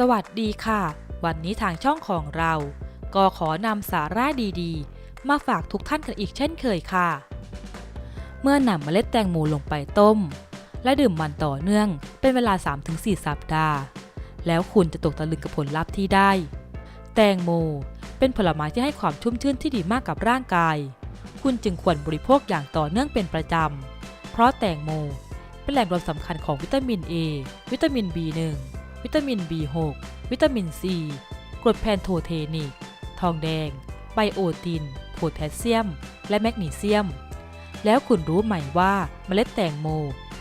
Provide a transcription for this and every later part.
สวัสดีค่ะ วันนี้ทางช่องของเรา ก็ขอนำสาระดีๆ มาฝากทุกท่านกันอีกเช่นเคยค่ะ เมื่อนำเมล็ดแตงโมลงไปต้ม และดื่มมันต่อเนื่องเป็นเวลา 3-4 สัปดาห์ แล้วคุณจะตกตะลึงกับผลลัพธ์ที่ได้ แตงโมเป็นผลไม้ที่ให้ความชุ่มชื่นที่ดีมากกับร่างกาย คุณจึงควรบริโภคอย่างต่อเนื่องเป็นประจำ เพราะแตงโมเป็นแหล่งรวมสำคัญของวิตามิน A วิตามิน B1 วิตามิน B6 วิตามิน C กรดแพนโทเทนิก ทองแดง ไบโอติน โพแทสเซียม และแมกนีเซียม แล้วคุณรู้ไหมว่าเมล็ดแตงโม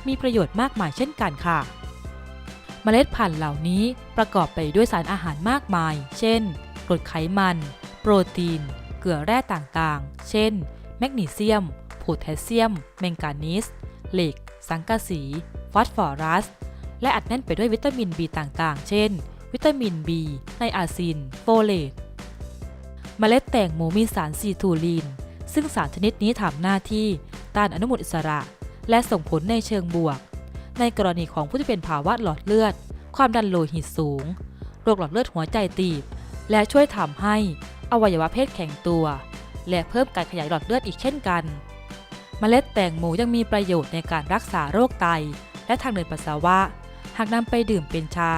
มีประโยชน์มากมายเช่นกันค่ะ เมล็ดพันธุ์เหล่านี้ประกอบไปด้วยสารอาหารมากมาย เช่น กรดไขมัน โปรตีน เกลือแร่ต่างๆ เช่น แมกนีเซียม โพแทสเซียม แมงกานีส เหล็ก สังกะสี ฟอสฟอรัส และอัดแน่นไปด้วยวิตามิน B ต่างๆ เช่น วิตามิน B ไนอาซิน โฟเลต เมล็ดแตงโมมีสารซีทูลีน ซึ่งสารชนิดนี้ทำหน้าที่ต้านอนุมูลอิสระ และส่งผลในเชิงบวก ในกรณีของผู้ที่เป็นภาวะหลอดเลือด ความดันโลหิตสูง โรคหลอดเลือดหัวใจตีบ และช่วยทำให้อวัยวะเพศแข็งตัว และเพิ่มการขยายหลอดเลือดอีกเช่นกันเมล็ดแตงโมยังมีประโยชน์ในการรักษาโรคไต และทางเดินปัสสาวะ หากนำไปดื่มเป็นชา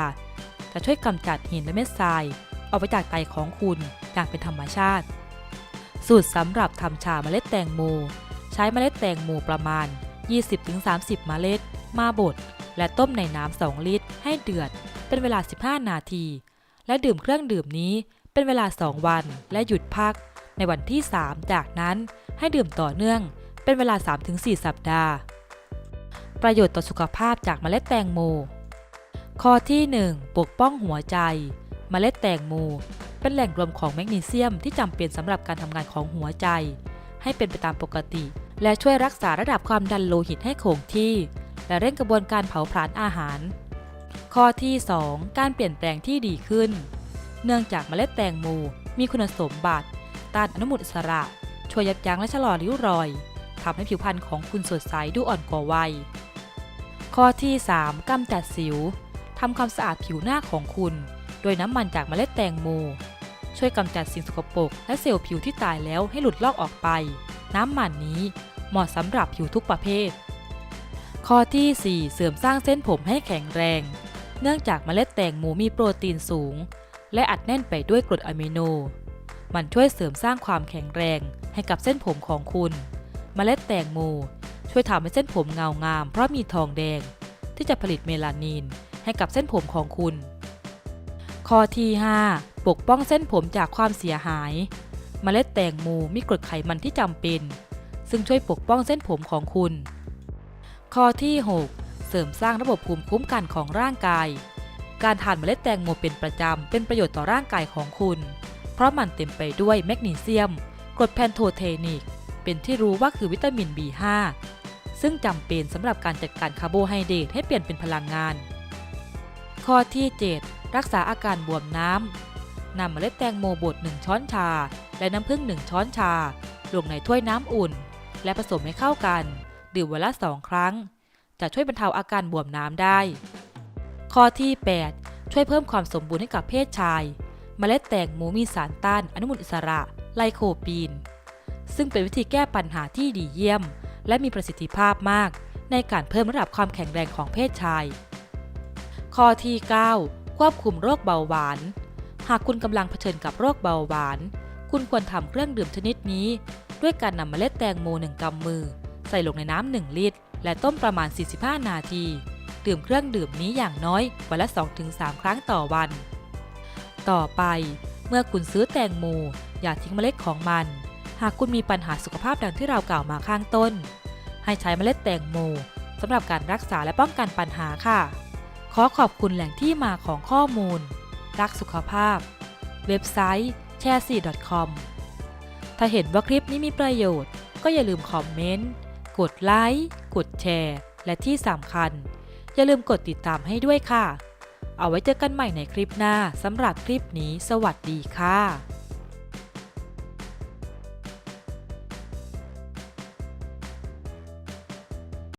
จะช่วยกำจัดหินและเม็ดทรายออกไปจากไตของคุณอย่างเป็นธรรมชาติ สูตรสำหรับทำชาเมล็ดแตงโม ใช้เมล็ดแตงโมประมาณ 20-30 เมล็ด มาบดและต้มในน้ำ 2 ลิตร ให้เดือด เป็นเวลา 15 นาที และดื่มเครื่องดื่มนี้เป็นเวลา 2 วันและหยุดพัก ในวันที่ 3 จากนั้นให้ดื่มต่อเนื่อง เป็นเวลา 3-4 สัปดาห์ ประโยชน์ต่อสุขภาพจากเมล็ดแตงโม ข้อที่ 1 ปกป้องหัวใจเมล็ดแตงโมเป็นแหล่งรวมของแมกนีเซียมที่จำเป็นสำหรับการทำงานของหัวใจ ให้เป็นไปตามปกติ และช่วยรักษาระดับความดันโลหิตให้คงที่ และเร่งกระบวนการเผาผลาญอาหาร ข้อที่ 2 การเปลี่ยนแปลงที่ดีขึ้น เนื่องจากเมล็ดแตงโมมีคุณสมบัติต้านอนุมูลอิสระ ช่วยยับยั้งและชะลอริ้วรอยทำให้ผิวพรรณของคุณสดใสดูอ่อนกว่าวัย ข้อที่ 3กำจัดสิว ทำความสะอาดผิวหน้าของคุณ โดยน้ำมันจากเมล็ดแตงโม ช่วยกำจัดสิ่งสกปรกและเซลล์ผิวที่ตายแล้วให้หลุดลอกออกไป น้ำมันนี้เหมาะสำหรับผิวทุกประเภท ข้อที่ 4 เสริมสร้างเส้นผมให้แข็งแรง เนื่องจากเมล็ดแตงโมมีโปรตีนสูง และอัดแน่นไปด้วยกรดอะมิโน มันช่วยเสริมสร้างความแข็งแรงให้กับเส้นผมของคุณ เมล็ดแตงโมช่วยทำให้เส้นผมเงางาม เพราะมีทองแดงที่จะผลิตเมลานิน ให้กับเส้นผมของคุณ ข้อที่ 5 ปกป้องเส้นผมจากความเสียหาย เมล็ดแตงโมมีกรดไขมันที่จำเป็น ซึ่งช่วยปกป้องเส้นผมของคุณ ข้อที่ 6 เสริมสร้างระบบภูมิคุ้มกันของร่างกาย การทานเมล็ดแตงโมเป็นประจำเป็นประโยชน์ต่อร่างกายของคุณ เพราะมันเต็มไปด้วยแมกนีเซียมกรดแพนโทเทนิก เป็นที่รู้ว่าคือวิตามิน B5 ซึ่งจำเป็นสำหรับการจัดการคาร์โบไฮเดรตให้เปลี่ยนเป็นพลังงาน ข้อที่ 7 รักษาอาการบวมน้ำนำเมล็ดแตงโมบด1ช้อนชา และน้ำผึ้ง1ช้อนชา ลงในถ้วยน้ำอุ่น และผสมให้เข้ากัน ดื่มวันละ2ครั้ง จะช่วยบรรเทาอาการบวมน้ำได้ ข้อที่ 8 ช่วยเพิ่มความสมบูรณ์ให้กับเพศชาย เมล็ดแตงโมมีสารต้านอนุมูลอิสระไลโคปีน ซึ่งเป็นวิธีแก้ปัญหาที่ดีเยี่ยม และมีประสิทธิภาพมาก ในการเพิ่มระดับความแข็งแรงของเพศชาย ข้อที่ 9 ควบคุมโรคเบาหวาน หากคุณกำลังเผชิญกับโรคเบาหวาน คุณควรทำเครื่องดื่มชนิดนี้ ด้วยการนำเมล็ดแตงโมหนึ่งกำมือ ใส่ลงในน้ำหนึ่งลิตร และต้มประมาณ 45 นาที ดื่มเครื่องดื่มนี้อย่างน้อยวันละ 2-3 ครั้งต่อวัน ต่อไป เมื่อคุณซื้อแตงโมอย่าทิ้งเมล็ดของมัน หากคุณมีปัญหาสุขภาพดังที่เรากล่าวมาข้างต้น ให้ใช้เมล็ดแตงโมสำหรับการรักษาและป้องกันปัญหาค่ะ ขอขอบคุณแหล่งที่มาของข้อมูล รักสุขภาพ เว็บไซต์ c h a r e c o m ถ้าเห็นว่าคลิปนี้มีประโยชน์ ก็อย่าลืมคอมเมนต์ กดไลค์ กดแชร์ และที่สำคัญ อย่าลืมกดติดตามให้ด้วยค่ะ เอาไว้เจอกันใหม่ในคลิปหน้าสำหรับคลิปนี้ สวัสดีค่ะ